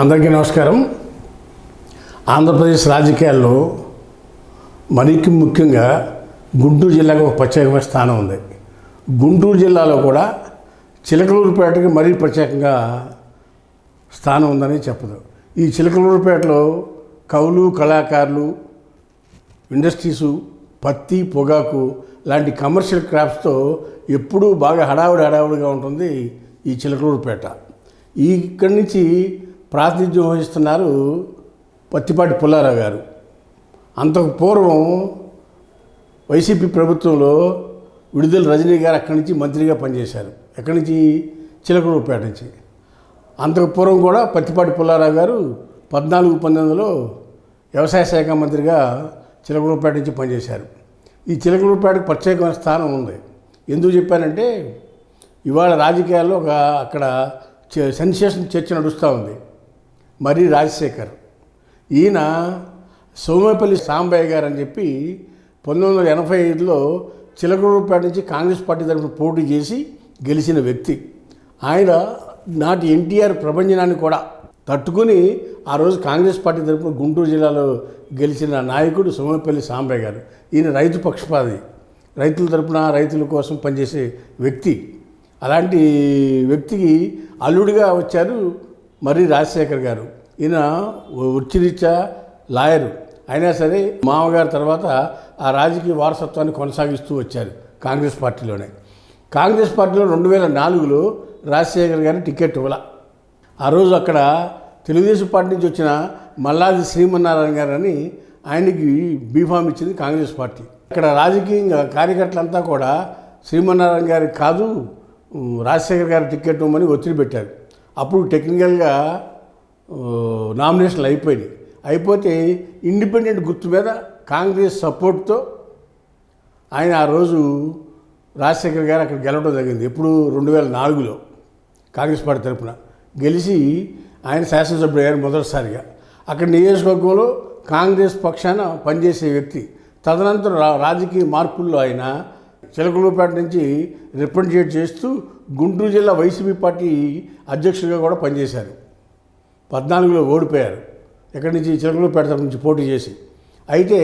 అందరికీ నమస్కారం. ఆంధ్రప్రదేశ్ రాజకీయాల్లో మరికి ముఖ్యంగా గుంటూరు జిల్లాకు ఒక ప్రత్యేకమైన స్థానం ఉంది. గుంటూరు జిల్లాలో కూడా చిలకలూరుపేటకి మరీ ప్రత్యేకంగా స్థానం ఉందని చెప్పదు. ఈ చిలకలూరుపేటలో కవులు కళాకారులు ఇండస్ట్రీసు పత్తి పొగాకు లాంటి కమర్షియల్ క్రాప్స్తో ఎప్పుడూ బాగా హడావుడి హడావుడిగా ఉంటుంది ఈ చిలకలూరుపేట ఈ ఇక్కడి నుంచి ప్రాతినిధ్యం వహిస్తున్నారు పత్తిపాటి పుల్లారావు గారు. అంతకు పూర్వం వైసీపీ ప్రభుత్వంలో విడుదల రజనీ గారు అక్కడి నుంచి మంత్రిగా పనిచేశారు. ఎక్కడి నుంచి? చిలకలూరుపేట నుంచి. అంతకు పూర్వం కూడా పత్తిపాటి పుల్లారావు గారు పద్నాలుగు పంతొమ్మిదిలో వ్యవసాయ శాఖ మంత్రిగా చిలకలూరుపేట నుంచి పనిచేశారు. ఈ చిలకలూరుపేటకు ప్రత్యేకమైన స్థానం ఉంది. ఎందుకు చెప్పానంటే ఇవాళ రాజకీయాల్లో ఒక అక్కడ సెన్సేషన్ చర్చ నడుస్తూ ఉంది. మరి రాజశేఖర్. ఈయన సోమపల్లి సాంబయ్య గారు అని చెప్పి పంతొమ్మిది వందల ఎనభై ఐదులో చిలకలూరుపేట నుంచి కాంగ్రెస్ పార్టీ తరఫున పోటీ చేసి గెలిచిన వ్యక్తి. ఆయన నాటి ఎన్టీఆర్ ప్రభంజనాన్ని కూడా తట్టుకుని ఆ రోజు కాంగ్రెస్ పార్టీ తరఫున గుంటూరు జిల్లాలో గెలిచిన నాయకుడు సోమపల్లి సాంబయ్య గారు. ఈయన రైతు పక్షపాతి. రైతుల తరపున రైతుల కోసం పనిచేసే వ్యక్తి. అలాంటి వ్యక్తికి అల్లుడిగా వచ్చారు మరి రాజశేఖర్ గారు. ఈయన వృత్తిరీత్యా లాయరు. అయినా సరే మామగారు తర్వాత ఆ రాజకీయ వారసత్వాన్ని కొనసాగిస్తూ వచ్చారు కాంగ్రెస్ పార్టీలోనే. కాంగ్రెస్ పార్టీలో రెండు వేల నాలుగులో రాజశేఖర్ గారి టికెట్ ఇవ్వాల. ఆ రోజు అక్కడ తెలుగుదేశం పార్టీ నుంచి వచ్చిన మల్లాది శ్రీమన్నారాయణ గారని ఆయనకి బీఫామ్ ఇచ్చింది కాంగ్రెస్ పార్టీ. ఇక్కడ రాజకీయంగా కార్యకర్తలంతా కూడా శ్రీమన్నారాయణ గారికి కాదు రాజశేఖర్ గారి టికెట్ ఇవ్వమని ఒత్తిడి పెట్టారు. అప్పుడు టెక్నికల్గా నామినేషన్లు అయిపోయినాయి. అయిపోతే ఇండిపెండెంట్ గుర్తు మీద కాంగ్రెస్ సపోర్ట్తో ఆయన ఆ రోజు రాజశేఖర్ గారు అక్కడ గెలవడం జరిగింది. ఎప్పుడు రెండు వేల నాలుగులో కాంగ్రెస్ పార్టీ తరఫున గెలిచి ఆయన శాసనసభ్యుడు అయ్యారు మొదటిసారిగా. అక్కడ నియోజకవర్గంలో కాంగ్రెస్ పక్షాన పనిచేసే వ్యక్తి. తదనంతరం రాజకీయ మార్పుల్లో ఆయన చిలకలూపేట నుంచి రిప్రజెంట్ చేస్తూ గుంటూరు జిల్లా వైసీపీ పార్టీ అధ్యక్షుడిగా కూడా పనిచేశారు. పద్నాలుగులో ఓడిపోయారు. ఎక్కడి నుంచి? చిలకలూపేట నుంచి పోటీ చేసి. అయితే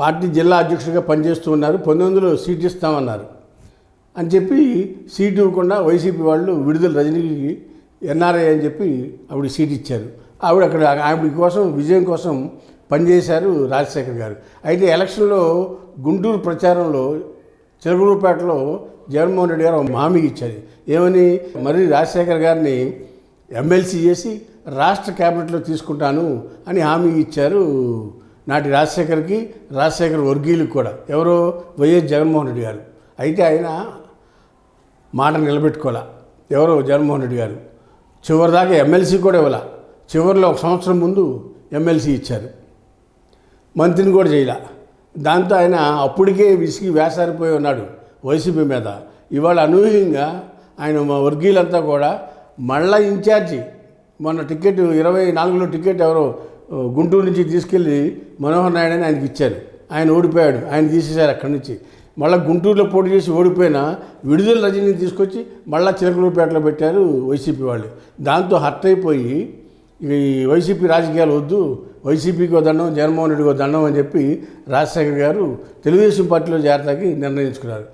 పార్టీ జిల్లా అధ్యక్షుడిగా పనిచేస్తూ ఉన్నారు. పంతొమ్మిదిలో సీట్ ఇస్తామన్నారు. అని చెప్పి సీట్ ఇవ్వకుండా వైసీపీ వాళ్ళు విడుదల రజనీకి ఎన్ఆర్ఐ అని చెప్పి ఆవిడ సీట్ ఇచ్చారు. ఆవిడ అక్కడ ఆవిడ కోసం విజయం కోసం పనిచేశారు రాజశేఖర్ గారు. అయితే ఎలక్షన్లో గుంటూరు ప్రచారంలో చిలకలూరుపేటలో జగన్మోహన్ రెడ్డి గారు ఒక హామీ ఇచ్చారు. ఏమని? మరి రాజశేఖర్ గారిని ఎమ్మెల్సీ చేసి రాష్ట్ర క్యాబినెట్లో తీసుకుంటాను అని హామీ ఇచ్చారు నాటి రాజశేఖర్కి రాజశేఖర్ వర్గీయులకు కూడా. ఎవరో? వైఎస్ జగన్మోహన్ రెడ్డి గారు. అయితే ఆయన మాట నిలబెట్టుకోలే ఎవరో? జగన్మోహన్ రెడ్డి గారు. చివరిదాకా ఎమ్మెల్సీ కూడా ఇవ్వాల? చివరిలో ఒక సంవత్సరం ముందు ఎమ్మెల్సీ ఇచ్చారు. మంత్రిని కూడా చేయలే. దాంతో ఆయన అప్పటికే విసిగి వేసారిపోయి ఉన్నాడు వైసీపీ మీద. ఇవాళ అనూహ్యంగా ఆయన మా వర్గీయులంతా కూడా మళ్ళా ఇన్ఛార్జి మొన్న టికెట్ ఇరవై నాలుగులో టికెట్ ఎవరో గుంటూరు నుంచి తీసుకెళ్ళి మనోహర్ నాయుడు అని ఆయనకి ఇచ్చారు. ఆయన ఓడిపోయాడు. ఆయన తీసేశారు అక్కడి నుంచి. మళ్ళీ గుంటూరులో పోటీ చేసి ఓడిపోయినా విడుదల రజనీని తీసుకొచ్చి మళ్ళీ చిలకలూరుపేటలో పెట్టారు వైసీపీ వాళ్ళు. దాంతో హర్ట్ అయిపోయి ఇక ఈ వైసీపీ రాజకీయాలు వద్దు వైసీపీకి దండం జగన్మోహన్ రెడ్డికి దండం అని చెప్పి రాజశేఖర్ గారు తెలుగుదేశం పార్టీలో చేరతాకి నిర్ణయించుకున్నారు.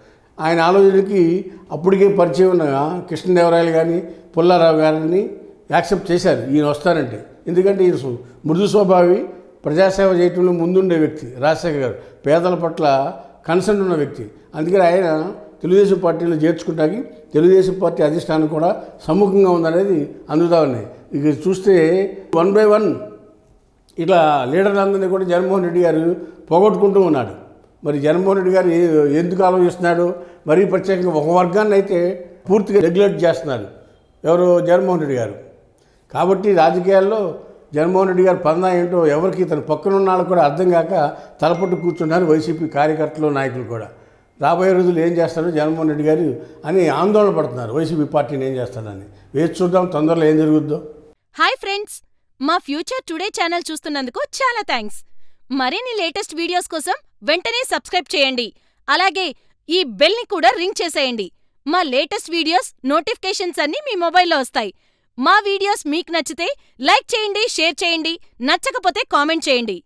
ఆయన ఆలోచనకి అప్పటికే పరిచయం ఉన్న కృష్ణదేవరాయలు కానీ పుల్లారావు గారిని యాక్సెప్ట్ చేశారు. ఈయన వస్తారంటే ఎందుకంటే ఈయన మృదు స్వభావి ప్రజాసేవ చేయటంలో ముందుండే వ్యక్తి రాజశేఖర్ గారు. పేదల పట్ల కన్సర్న్ ఉన్న వ్యక్తి. అందుకని ఆయన తెలుగుదేశం పార్టీలో చేర్చుకుంటానికి తెలుగుదేశం పార్టీ అధిష్టానం కూడా సముఖంగా ఉందనేది అందుతా ఉన్నాయి ఇక చూస్తే వన్ బై వన్ ఇట్లా లీడర్లందరినీ కూడా జగన్మోహన్ రెడ్డి గారు పోగొట్టుకుంటూ ఉన్నాడు. మరి జగన్మోహన్ రెడ్డి గారు ఎందుకు ఆలోచిస్తున్నాడు? మరీ ప్రత్యేకంగా ఒక వర్గాన్ని అయితే పూర్తిగా రెగ్యులేట్ చేస్తున్నారు. ఎవరు? జగన్మోహన్ రెడ్డి గారు. కాబట్టి రాజకీయాల్లో జగన్మోహన్ రెడ్డి గారు పందా ఏంటో ఎవరికి తన పక్కన ఉన్న వాళ్ళకు కూడా అర్థం కాక తలపట్టు కూర్చున్నారు వైసీపీ కార్యకర్తలు నాయకులు కూడా. రాబోయే రోజులు ఏం చేస్తారు జగన్మోహన్ రెడ్డి గారు అని ఆందోళన పడుతున్నారు. వైసీపీ పార్టీని ఏం చేస్తాడని వేచి చూద్దాం తొందరలో ఏం జరుగుద్దో. హాయ్ ఫ్రెండ్స్ మా ఫ్యూచర్ టుడే ఛానల్ చూస్తున్నందుకు చాలా థ్యాంక్స్. మరిన్ని లేటెస్ట్ వీడియోస్ కోసం వెంటనే సబ్స్క్రైబ్ చేయండి. అలాగే ఈ బెల్ని కూడా రింగ్ చేసేయండి. మా లేటెస్ట్ వీడియోస్ నోటిఫికేషన్స్ అన్నీ మీ మొబైల్లో వస్తాయి. మా వీడియోస్ మీకు నచ్చితే లైక్ చేయండి, షేర్ చేయండి, నచ్చకపోతే కామెంట్ చేయండి.